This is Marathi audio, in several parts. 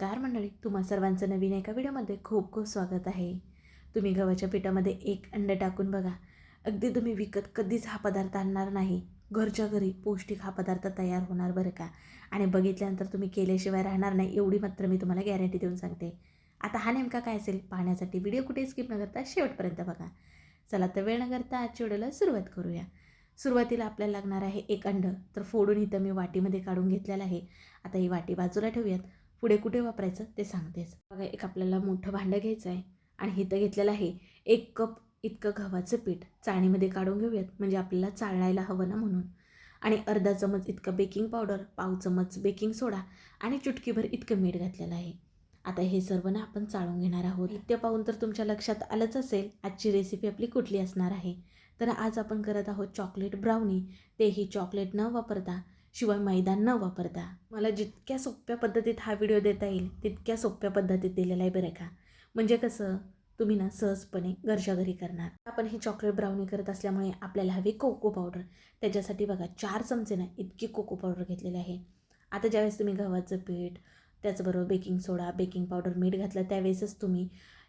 नमस्कार मंडळी तुम्हा सर्वांचं नवीन एका व्हिडिओमध्ये खूप खूप स्वागत आहे. तुम्ही गव्हाच्या पिठामध्ये एक अंडं टाकून बघा. अगदी तुम्ही विकत कधीच हा पदार्थ आणणार नाही. घरच्या घरी पौष्टिक हा पदार्थ तयार होणार बरं का? आणि बघितल्यानंतर तुम्ही केल्याशिवाय राहणार नाही एवढी मात्र मी तुम्हाला गॅरंटी देऊन सांगते. आता हा नेमका काय असेल? पाहण्यासाठी व्हिडिओ कुठे स्किप न करता शेवटपर्यंत बघा. चला तर वेळ न करता आजच्या व्हिडिओला सुरुवात करूया. सुरुवातीला आपल्याला लागणार आहे एक अंड. तर फोडून इथं मी वाटीमध्ये काढून घेतलेलं आहे. आता ही वाटी बाजूला ठेवूयात. पुढे कुठे वापरायचं ते सांगतेच. बघा एक आपल्याला मोठं भांडं घ्यायचं आहे आणि इथं घेतलेलं आहे एक कप इतकं गव्हाचं पीठ. चाळणीमध्ये काढून घेऊयात म्हणजे आपल्याला चाळायला हवं ना म्हणून. आणि अर्धा चमच इतकं बेकिंग पावडर पाव चमच बेकिंग सोडा आणि चुटकीभर इतकं मीठ घातलेलं आहे. आता हे सर्व ना आपण चाळून घेणार आहोत. नित्य पाहून तर तुमच्या लक्षात आलंच असेल आजची रेसिपी आपली कुठली असणार आहे. तर आज आपण करत आहोत चॉकलेट ब्राउनी तेही चॉकलेट न वापरता शिवाय मैदान न वापरता. मला जितक्या सोप्या पद्धतीत हा व्हिडिओ देता येईल तितक्या सोप्या पद्धतीत दिलेला आहे बरं का. म्हणजे कसं तुम्ही ना सहजपणे घरच्या घरी करणार. आपण ही चॉकलेट ब्राउनी करत असल्यामुळे आपल्याला हवी कोको पावडर त्याच्यासाठी बघा चार चमचे ना इतकी कोको पावडर घेतलेली आहे. आता ज्यावेळेस तुम्ही गव्हाचं पीठ त्याचबरोबर बेकिंग सोडा बेकिंग पावडर मीठ घातलं त्यावेळेसच तुम्ही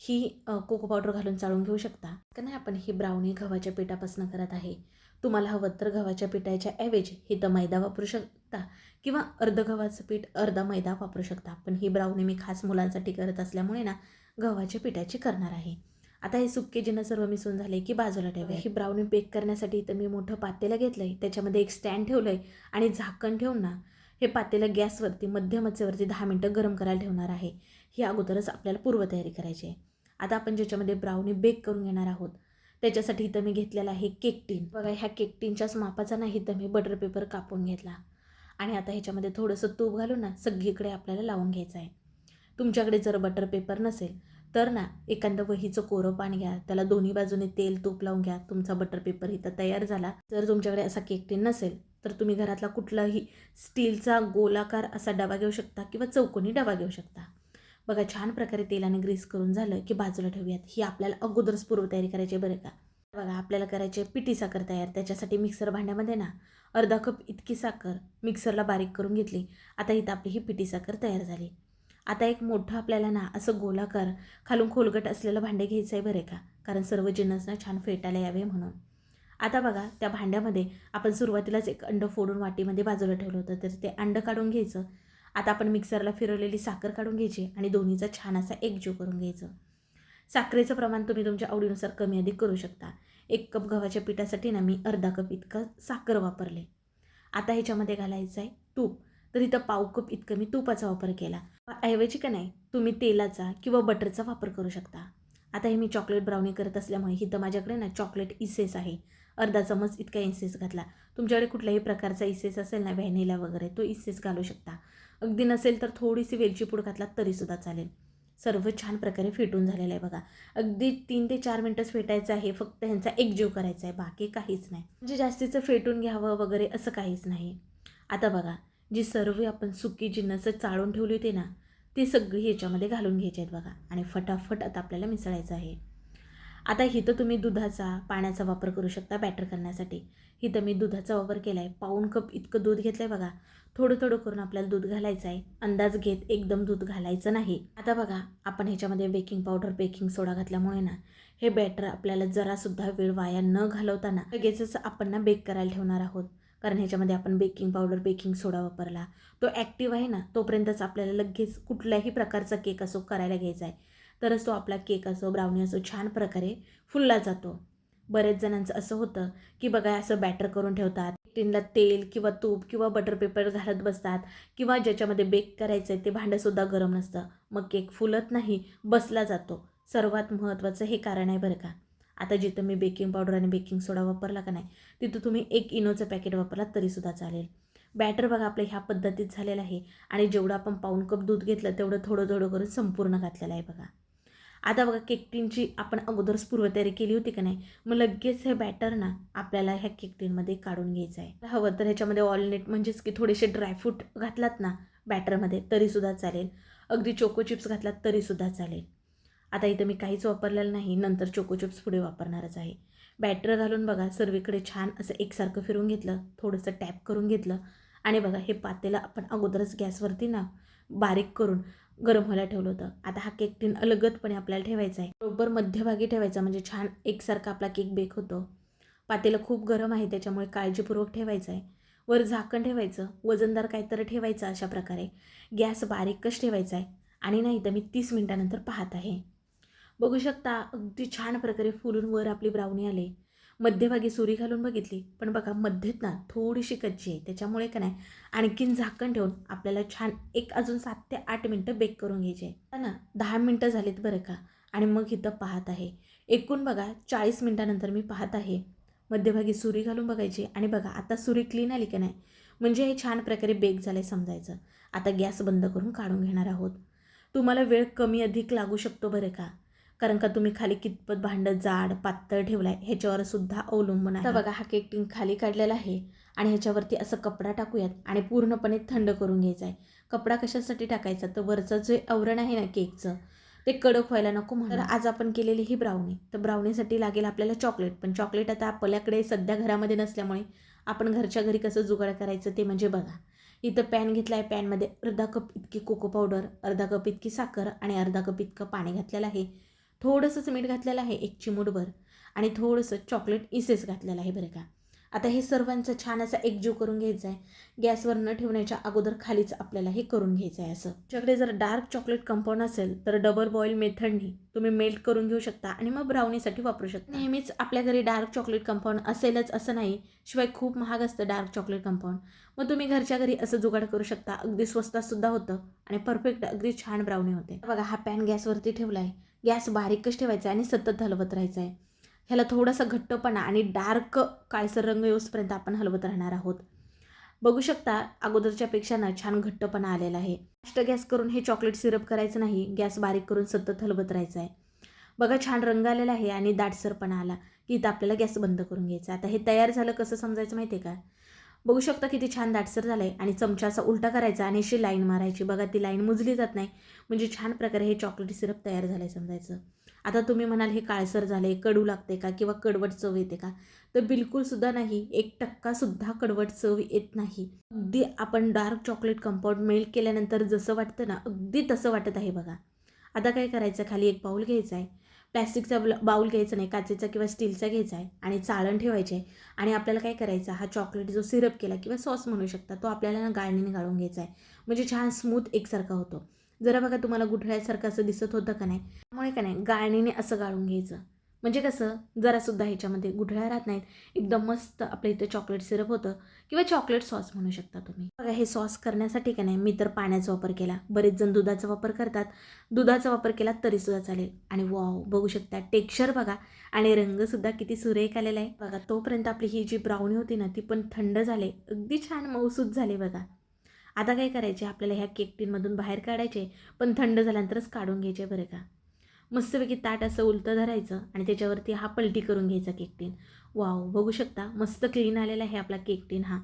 ही कोको पावडर घालून चाळून घेऊ शकता. का नाही आपण ही ब्राउनी गव्हाच्या पिठापासून करत आहे. तुम्हाला हवं तर गव्हाच्या पिठाच्या ऐवजी ही तर मैदा वापरू शकता किंवा अर्ध गव्हाचं पीठ अर्धा मैदा वापरू शकता. पण ही ब्राउनी मी खास मुलांसाठी करत असल्यामुळे ना गव्हाच्या पिठाची करणार आहे. आता हे सुक्के जिनं सर्व मिसळून झाले की बाजूला ठेवा ही ब्राउनी बेक करण्यासाठी इथं मी मोठं पातेलं घेतलं आहे त्याच्यामध्ये एक स्टँड ठेवलं आहे आणि झाकण ठेवून ना हे पातेलं गॅसवरती मध्यम आचेवरती दहा मिनटं गरम करायला ठेवणार आहे. ही अगोदरच आपल्याला पूर्वतयारी करायची आहे. आता आपण ज्याच्यामध्ये ब्राउनी बेक करून घेणार आहोत त्याच्यासाठी इथं मी घेतलेला आहे केक टीन. बघा ह्या केक टीनच्याच मापाचा नाही तर मी बटर पेपर कापून घेतला. आणि आता ह्याच्यामध्ये थोडंसं तूप घालून ना सगळीकडे आपल्याला लावून घ्यायचं आहे. तुमच्याकडे जर बटर पेपर नसेल तर ना एखादं वहीचं कोरं पाणी घ्या त्याला दोन्ही बाजूने तेल तूप लावून घ्या तुमचा बटर पेपर इथं तयार झाला. जर तुमच्याकडे असा केक टीन नसेल तर तुम्ही घरातला कुठलाही स्टीलचा गोलाकार असा डबा घेऊ शकता किंवा चौकोनी डबा घेऊ शकता. बघा छान प्रकारे तेलाने ग्रीस करून झालं की बाजूला ठेवूयात. ही आपल्याला अगोदरच पूर्वतयारी करायची आहे बरं का. बघा आपल्याला करायची आहे पिठी साखर तयार. त्याच्यासाठी मिक्सर भांड्यामध्ये ना अर्धा कप इतकी साखर मिक्सरला बारीक करून घेतली. आता इथं आपली ही पिठी साखर तयार झाली. आता एक मोठं आपल्याला ना असं गोलाकार खालून खोलगट असलेलं भांडे घ्यायचं आहे बरं का. कारण सर्व जिन्नस ना छान फेटायला यावे म्हणून. आता बघा त्या भांड्यामध्ये आपण सुरुवातीलाच एक अंड फोडून वाटीमध्ये बाजूला ठेवलं होतं. तर ते अंडं काढून घ्यायचं. आता आपण मिक्सरला फिरवलेली साखर काढून घ्यायची आणि दोन्हीचा छान असा एकजीव करून घ्यायचं. साखरेचं प्रमाण तुम्ही तुमच्या आवडीनुसार कमी अधिक करू शकता. एक कप गव्हाच्या पिठासाठी ना मी अर्धा कप इतकं साखर वापरले. आता ह्याच्यामध्ये घालायचं आहे तूप. तर इथं पाव कप इतकं मी तुपाचा वापर केला. ऐवजी का नाही तुम्ही तेलाचा किंवा बटरचा वापर करू शकता. आता हे मी चॉकलेट ब्राउनी करत असल्यामुळे इथं माझ्याकडे ना चॉकलेट इसेस आहे. अर्धा चमच इतका इन्सेस घातला. तुमच्याकडे कुठल्याही प्रकारचा इसेस असेल ना व्हॅनिला वगैरे तो इसेस घालू शकता. अगदी नसेल तर थोडीशी वेलची पूड घातला तरीसुद्धा चालेल. सर्व छान प्रकारे फेटून झालेलं आहे बघा. अगदी तीन ते चार मिनटंच फेटायचं आहे फक्त ह्यांचा एकजीव करायचा आहे बाकी काहीच नाही. म्हणजे जास्तीचं फेटून घ्यावं वगैरे असं काहीच नाही. आता बघा जी सर्व आपण सुकी जिन्नस चाळून ठेवली होती ना ती सगळी ह्याच्यामध्ये घालून घ्यायची आहेत बघा. आणि फटाफट आता आपल्याला मिसळायचं आहे. आता इथं तुम्ही दुधाचा पाण्याचा वापर करू शकता बॅटर करण्यासाठी. इथं मी दुधाचा वापर केला आहे पाऊण कप इतकं दूध घेतलं आहे बघा. थोडं थोडं करून आपल्याला दूध घालायचं आहे अंदाज घेत एकदम दूध घालायचं नाही. आता बघा आपण ह्याच्यामध्ये बेकिंग पावडर बेकिंग सोडा घातल्यामुळे ना हे बॅटर आपल्याला जरासुद्धा वेळ वाया न घालवताना लगेचच आपण ना बेक करायला ठेवणार आहोत. कारण ह्याच्यामध्ये आपण बेकिंग पावडर बेकिंग सोडा वापरला. तो ॲक्टिव्ह आहे ना तोपर्यंतच आपल्याला लगेच कुठल्याही प्रकारचा केक असो करायला घ्यायचा आहे तरच तो आपला केक असो ब्राउनी असो छान प्रकारे फुलला जातो. बरेच जणांचं असं होतं की बघा असं बॅटर करून ठेवतात. टिनला तेल किंवा तूप किंवा बटर पेपर घालत बसतात किंवा ज्याच्यामध्ये बेक करायचं आहे ते भांडंसुद्धा गरम नसतं. मग केक फुलत नाही बसला जातो. सर्वात महत्त्वाचं हे कारण आहे बरं का. आता जिथं मी बेकिंग पावडर आणि बेकिंग सोडा वापरला का नाही तिथं तुम्ही एक इनोचं पॅकेट वापरला तरीसुद्धा चालेल. बॅटर बघा आपलं ह्या पद्धतीत झालेलं आहे आणि जेवढं आपण पाऊन कप दूध घेतलं तेवढं थोडं थोडं करून संपूर्ण घातलेलं आहे बघा. आता बघा केक टीनची आपण अगोदरच पूर्वतयारी केली होती का नाही? मग लगेच हे बॅटर ना आपल्याला ह्या केक टीनमध्ये काढून घ्यायचं आहे. हवं तर ह्याच्यामध्ये ऑलनेट म्हणजेच की थोडेसे ड्रायफ्रूट घातलात ना बॅटरमध्ये तरीसुद्धा चालेल. अगदी चोको चिप्स घातलात तरीसुद्धा चालेल. आता इथं मी काहीच वापरलेलं नाही नंतर चोको चिप्स पुढे वापरणारच आहे. बॅटर घालून बघा सर्वीकडे छान असं एकसारखं फिरून घेतलं थोडंसं टॅप करून घेतलं. आणि बघा हे पातेलं आपण अगोदरच गॅसवरती ना बारीक करून गरम व्हायला ठेवलं होतं. आता हा केक टिन अलगदपणे आपल्याला ठेवायचा आहे. बरोबर मध्यभागी ठेवायचा म्हणजे छान एकसारखा आपला केक बेक होतो. पातेलं खूप गरम आहे त्याच्यामुळे काळजीपूर्वक ठेवायचं आहे. वर झाकण ठेवायचं वजनदार काहीतरी ठेवायचं अशा प्रकारे. गॅस बारीकच ठेवायचा आहे. आणि नाही तर मी तीस मिनटानंतर पाहत आहे. बघू शकता अगदी छान प्रकारे फुलून वर आपली ब्राउनी आली. मध्यभागी सुरी घालून बघितली. पण बघा मध्येत ना थोडीशी कच्ची आहे. त्याच्यामुळे का नाही आणखीन झाकण ठेवून आपल्याला छान एक अजून सात ते आठ मिनटं बेक करून घ्यायचे आहे. ना दहा मिनटं झालीत बरं का? आणि मग इथं पाहत आहे. एकूण बघा चाळीस मिनटानंतर मी पाहत आहे. मध्यभागी सुरी घालून बघायची. आणि बघा आता सुरी क्लीन आली का नाही? म्हणजे हे छान प्रकारे बेक झालं समजायचं. आता गॅस बंद करून काढून घेणार आहोत. तुम्हाला वेळ कमी अधिक लागू शकतो बरं का? कारण का तुम्ही खाली कितपत भांडं जाड पातळ ठेवलाय ह्याच्यावर सुद्धा अवलंबून आहे. बघा हा केक टिंग खाली काढलेला आहे आणि ह्याच्यावरती असं कपडा टाकूयात आणि पूर्णपणे थंड करून घ्यायचा आहे. कपडा कशासाठी टाकायचा? तर वरचं जे आवरण आहे ना केकचं ते कडक व्हायला नको म्हणून तर आज आपण केलेली ही ब्राउनी तर ब्राउनीसाठी लागेल आपल्याला चॉकलेट पण चॉकलेट आता आपल्याकडे सध्या घरामध्ये नसल्यामुळे आपण घरच्या घरी कसं जुगाड करायचं ते म्हणजे बघा. इथं पॅन घेतला आहे पॅनमध्ये अर्धा कप इतकी कोको पावडर अर्धा कप इतकी साखर आणि अर्धा कप इतकं पाणी घातलेलं आहे. थोडंसंच मीठ घातलेलं आहे एक चिमूटभर आणि थोडंसं चॉकलेट इसेस घातलेलं आहे बरं का. आता हे सर्वांचं छान असा एकजीव करून घ्यायचं आहे. गॅसवर न ठेवण्याच्या अगोदर खालीच आपल्याला हे करून घ्यायचं आहे असं. तुमच्याकडे जर डार्क चॉकलेट कंपाऊंड असेल तर डबल बॉईल मेथडनी तुम्ही मेल्ट करून घेऊ शकता आणि मग ब्राउनीसाठी वापरू शकता. नेहमीच आपल्या घरी डार्क चॉकलेट कंपाऊंड असेलच असं नाही शिवाय खूप महाग असतं डार्क चॉकलेट कंपाऊंड. मग तुम्ही घरच्या घरी असं जुगाड करू शकता अगदी स्वस्तातसुद्धा होतं आणि परफेक्ट अगदी छान ब्राउनी होते. बघा हा पॅन गॅसवरती ठेवला आहे गॅस बारीकच ठेवायचा आहे आणि सतत हलवत राहायचं आहे ह्याला थोडासा घट्टपणा आणि डार्क काळसर रंग येऊसपर्यंत आपण हलवत राहणार आहोत. बघू शकता अगोदरच्यापेक्षा ना छान घट्टपणा आलेला आहे. फास्ट गॅस करून हे चॉकलेट सिरप करायचं नाही गॅस बारीक करून सतत हलवत राहायचं आहे. बघा छान रंग आलेला आहे आणि दाटसरपणा आला की इथं आपल्याला गॅस बंद करून घ्यायचा आता हे तयार झालं कसं समजायचं माहिती आहे का? बघू शकता किती छान दाटसर झालं आहे आणि चमचा असा उलटा करायचा आणि अशी लाईन मारायची. बघा ती लाईन मुजली जात नाही. म्हणजे छान प्रकारे हे चॉकलेट सिरप तयार झालं आहे समजायचं. आता तुम्ही म्हणाल हे काळसर झाले कडू लागते का किंवा कडवट चव येते का? तर बिलकुलसुद्धा नाही. एक टक्कासुद्धा कडवट चव येत नाही. अगदी आपण डार्क चॉकलेट कंपाऊंड मेल्ट केल्यानंतर जसं वाटतं ना अगदी तसं वाटत आहे बघा. आता काय करायचं? खाली एक बाऊल घ्यायचा आहे. प्लॅस्टिकचा बाऊल घ्यायचा नाही काचेचा किंवा स्टीलचा घ्यायचा आहे आणि चाळण ठेवायचे आहे. आणि आपल्याला काय करायचं? हा चॉकलेट जो सिरप केला किंवा सॉस म्हणू शकता तो आपल्याला गाळणीने गाळून घ्यायचा आहे. म्हणजे छान स्मूथ एकसारखा होतो. जरा बघा तुम्हाला गुठळ्यासारखं असं दिसत होतं का नाही? त्यामुळे का नाही गाळणीने असं गाळून घ्यायचं. म्हणजे कसं? जरासुद्धा ह्याच्यामध्ये गुठळ्या राहत नाहीत. एकदम मस्त आपल्या इथं चॉकलेट सिरप होतं. किंवा चॉकलेट सॉस म्हणू शकता तुम्ही. बघा हे सॉस करण्यासाठी का नाही मी तर पाण्याचा वापर केला. बरेच जण दुधाचा वापर करतात. दुधाचा वापर केला तरीसुद्धा चालेल. आणि वाव बघू शकता टेक्स्चर बघा. आणि रंगसुद्धा किती सुरेख आलेला आहे. बघा तोपर्यंत आपली ही जी ब्राउनी होती ना ती पण थंड झाले. अगदी छान मऊसूद झाले बघा. आता काय करायचे? आपल्याला ह्या केक टीनमधून बाहेर काढायचे पण थंड झाल्यानंतरच काढून घ्यायचे बरं का? मस्तपैकी ताट असं उलटं धरायचं आणि त्याच्यावरती हा पलटी करून घ्यायचा केक टीन वाव बघू शकता मस्त क्लीन आलेला आहे आपला केक टीन हा.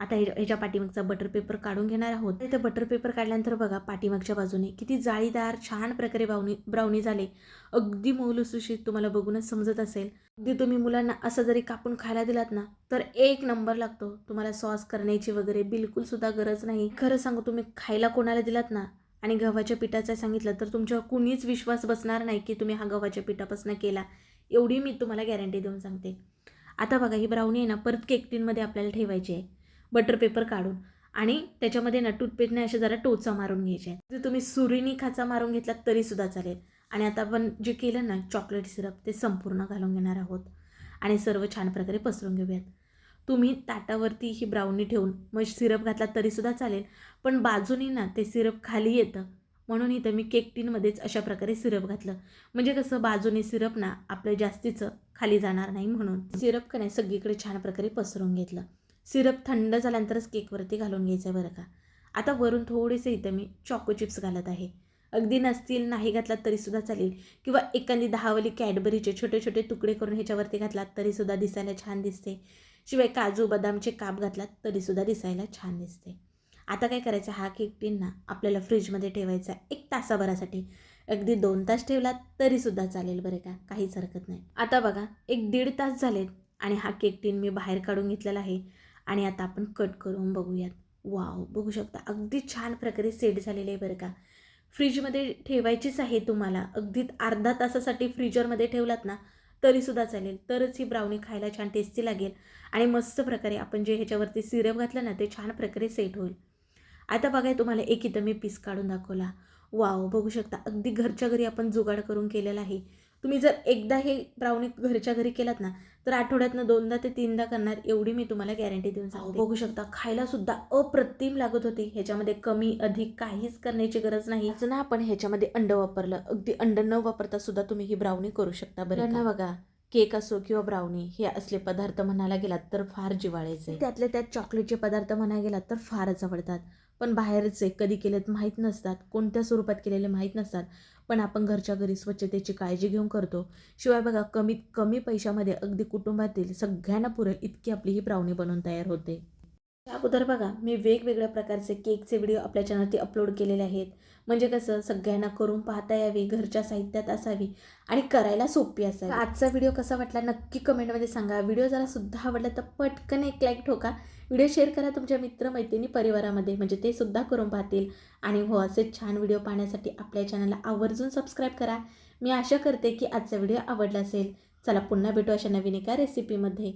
आता ह्याच्या ह्याच्या पाठीमागचा बटर पेपर काढून घेणार आहोत. इथं बटर पेपर काढल्यानंतर बघा पाठीमागच्या बाजूने किती जाळीदार छान प्रकारे ब्राउनी ब्राउनी झाले. अगदी मौलुसुशीत तुम्हाला बघूनच समजत असेल. अगदी तुम्ही मुलांना असं जरी कापून खायला दिलात ना तर एक नंबर लागतो. तुम्हाला सॉस करण्याची वगैरे बिलकुलसुद्धा गरज नाही. खरं सांगू तुम्ही खायला कोणाला दिलात ना आणि गव्हाच्या पिठाचं सांगितलं तर तुमच्यावर कुणीच विश्वास बसणार नाही की तुम्ही हा गव्हाच्या पिठापासून केला. एवढी मी तुम्हाला गॅरंटी देऊन सांगते. आता बघा ही ब्राउनी आहे ना परत केक टीनमध्ये आपल्याला ठेवायची आहे. बटर पेपर काढून आणि त्याच्यामध्ये ना टूथपेस्टने असे जरा टोचा मारून घ्यायचे. जर तुम्ही सुरीनी खाचा मारून घेतलात तरीसुद्धा चालेल. आणि आता आपण जे केलं ना चॉकलेट सिरप ते संपूर्ण घालून घेणार आहोत. आणि सर्व छान प्रकारे पसरून घेऊयात. तुम्ही ताटावरती ही ब्राउनी ठेवून मग सिरप घातला तरीसुद्धा चालेल. पण बाजूनी ना ते सिरप खाली येतं. म्हणून इथं मी केक टीनमध्येच अशा प्रकारे सिरप घातलं. म्हणजे कसं बाजूने सिरप ना आपलं जास्तीचं खाली जाणार नाही म्हणून. सिरप का नाही सगळीकडे छान प्रकारे पसरून घेतलं. सिरप थंड झाल्यानंतरच केकवरती घालून घ्यायचं आहे बरं का. आता वरून थोडेसे इथं मी चॉको चिप्स घालत आहे. अगदी नसतील नाही घातलात तरीसुद्धा चालेल. किंवा एखादी दहावली कॅडबरीचे छोटे छोटे तुकडे करून ह्याच्यावरती घातलात तरीसुद्धा दिसायला छान दिसते. शिवाय काजू बदामचे काप घातलात तरीसुद्धा दिसायला छान दिसते. आता काय करायचं? हा केक टीन ना आपल्याला फ्रीजमध्ये ठेवायचा एक तासाभरासाठी. अगदी दोन तास ठेवलात तरीसुद्धा चालेल बरं का काहीच हरकत नाही. आता बघा एक दीड तास झालेत आणि हा केक टीन मी बाहेर काढून घेतलेला आहे. आणि आता आपण कट करून बघूयात. वाव बघू शकता अगदी छान प्रकारे सेट झालेले आहे बरं का. फ्रीजमध्ये ठेवायचीच आहे तुम्हाला. अगदी अर्धा तासासाठी फ्रीजरमध्ये ठेवलात ना तरीसुद्धा चालेल. तरच ही ब्राउनी खायला छान टेस्टी लागेल. आणि मस्त प्रकारे आपण जे ह्याच्यावरती सिरप घातलं ना ते छान प्रकारे सेट होईल. आता बघाय तुम्हाला एक इथं मी पीस काढून दाखवला. वाव बघू शकता अगदी घरच्या घरी आपण जुगाड करून केलेला आहे. तुम्ही जर एकदा हे ब्राउनी घरच्या घरी केलात ना तर आठवड्यातनं दोनदा ते तीनदा करणार एवढी मी तुम्हाला गॅरंटी देऊन सांगते. बघू शकता खायला सुद्धा अप्रतिम लागत होती. ह्याच्यामध्ये कमी अधिक काहीच करण्याची गरज नाही. ना आपण ह्याच्यामध्ये अंड वापरलं. अगदी अंड न वापरता सुद्धा तुम्ही ही ब्राउनी करू शकता बरं ना बघा केक असो किंवा ब्राउनी हे असले पदार्थ म्हणायला गेलात तर फार जिवाळायचे त्यातले त्यात चॉकलेटचे पदार्थ म्हणायला गेलात तर फारच आवडतात पण बाहेरचे कधी केलेत माहीत नसतात कोणत्या स्वरूपात केलेले माहीत नसतात. पण आपण घरच्या घरी स्वच्छतेची काळजी घेऊन करतो. शिवाय बघा कमीत कमी पैशामध्ये अगदी कुटुंबातील सगळ्यांना पुरेल इतकी आपली ही ब्राउनी बनवून तयार होते. अगोदर बघा मी वेगवेगळ्या प्रकारचे केकचे व्हिडिओ आपल्या चॅनलवरती अपलोड केलेले आहेत. म्हणजे कसं सगळ्यांना करून पाहता यावी घरच्या साहित्यात असावी आणि करायला सोपी असावी. आजचा व्हिडिओ कसा वाटला नक्की कमेंटमध्ये सांगा. व्हिडिओ जरा सुद्धा आवडला तर पटकन एक लाईक ठोका. व्हिडिओ शेअर करा तुमच्या मित्रमैत्रिणी परिवारामध्ये. म्हणजे ते सुद्धा करून पाहतील. आणि हो असे छान व्हिडिओ पाहण्यासाठी आपल्या चॅनलला आवर्जून सबस्क्राईब करा. मी आशा करते की आजचा व्हिडिओ आवडला असेल. चला पुन्हा भेटू अशा नवीन एका रेसिपीमध्ये